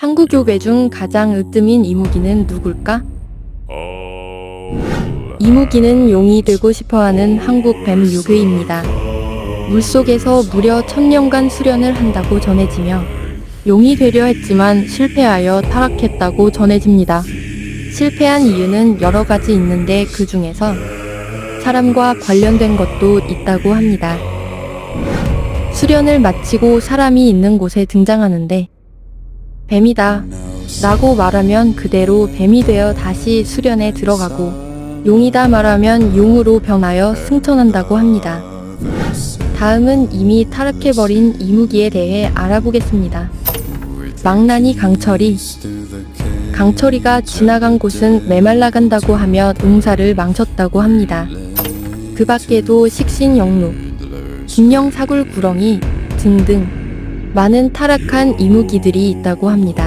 한국 요괴 중 가장 으뜸인 이무기는 누굴까? 이무기는 용이 되고 싶어하는 한국 뱀 요괴입니다. 물속에서 무려 천년간 수련을 한다고 전해지며 용이 되려 했지만 실패하여 타락했다고 전해집니다. 실패한 이유는 여러 가지 있는데 그 중에서 사람과 관련된 것도 있다고 합니다. 수련을 마치고 사람이 있는 곳에 등장하는데 뱀이다 라고 말하면 그대로 뱀이 되어 다시 수련에 들어가고 용이다 말하면 용으로 변하여 승천한다고 합니다. 다음은 이미 타락해버린 이무기에 대해 알아보겠습니다. 망나니 강철이 강철이가 지나간 곳은 메말라간다고 하며 농사를 망쳤다고 합니다. 그 밖에도 식신영루, 김영사굴 구렁이 등등 많은 타락한 이무기들이 있다고 합니다.